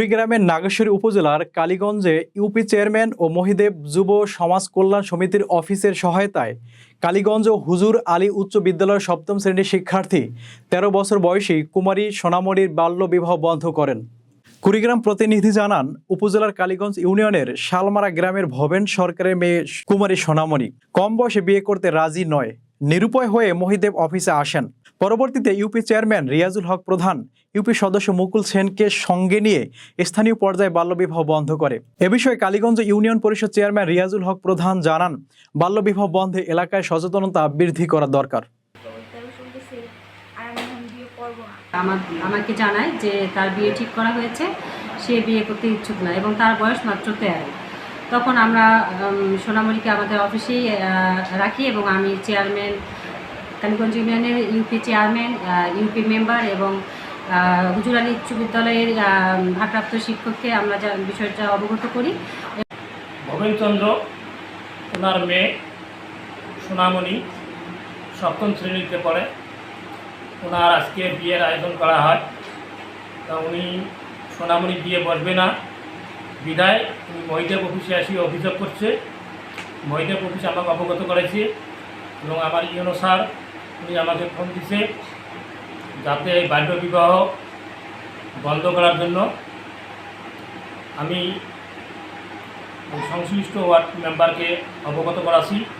কুড়িগ্রামের নাগেশ্বরী উপজেলার কালীগঞ্জে UP chairman ও মহিদেব যুব সমাজ কল্যাণ সমিতির অফিসের সহায়তায় কালীগঞ্জ ও হুজুর আলী উচ্চ বিদ্যালয়ের সপ্তম শ্রেণির শিক্ষার্থী তেরো বছর বয়সী কুমারী সোনামণির বাল্য বিবাহ বন্ধ করেন। কুড়িগ্রাম প্রতিনিধি জানান, উপজেলার কালীগঞ্জ ইউনিয়নের শালমারা গ্রামের ভবেন সরকারের মেয়ে কুমারী সোনামণি। কম বয়সে বিয়ে করতে রাজি নয়। নিরুপায় হয়ে মহিদেব অফিসে আসেন। পরবর্তীতে ইউপি চেয়ারম্যান রিয়াজুল হক প্রধান, ইউপি সদস্য মুকুল সেনকে সঙ্গে নিয়ে স্থানীয় পর্যায়ে বাল্যবিবাহ বন্ধ করে। এ বিষয়ে কালীগঞ্জ ইউনিয়ন পরিষদ চেয়ারম্যান রিয়াজুল হক প্রধান জানান, বাল্যবিবাহ বন্ধে এলাকায় সচেতনতা বৃদ্ধি করা দরকার। আমাকে জানায় যে তার বিয়ে ঠিক করা হয়েছে, সে বিয়ে করতে ইচ্ছুক না এবং তার বয়স মাত্র তেরো। তখন আমরা সোনামণিকে আমাদের অফিসেই রাখি এবং আমি চেয়ারম্যান, কালীগঞ্জ ইউনিয়নের ইউপি চেয়ারম্যান ইউপি মেম্বার এবং আলী উচ্চ বিদ্যালয়ের ভারপ্রাপ্ত শিক্ষককে আমরা যা, বিষয়টা অবগত করি। ভবেনচন্দ্র, ওনার মেয়ে সোনামণি সপ্তম শ্রেণীতে পড়ে। ওনার আজকে বিয়ের আয়োজন করা হয়। তা উনি সোনামণি বিয়ে বসবে না। বিদায় উনি মহিদেব অফিসে আসি অভিযোগ করছে। মহিদেব অফিসে আমাকে অবগত করেছে এবং আমার ইউনো স্যার, উনি আমাকে ফোন দিছে যাতে এই বাল্য বিবাহ বন্ধ করার জন্য আমি সংশ্লিষ্ট ওয়ার্ড মেম্বারকে অবগত করাছি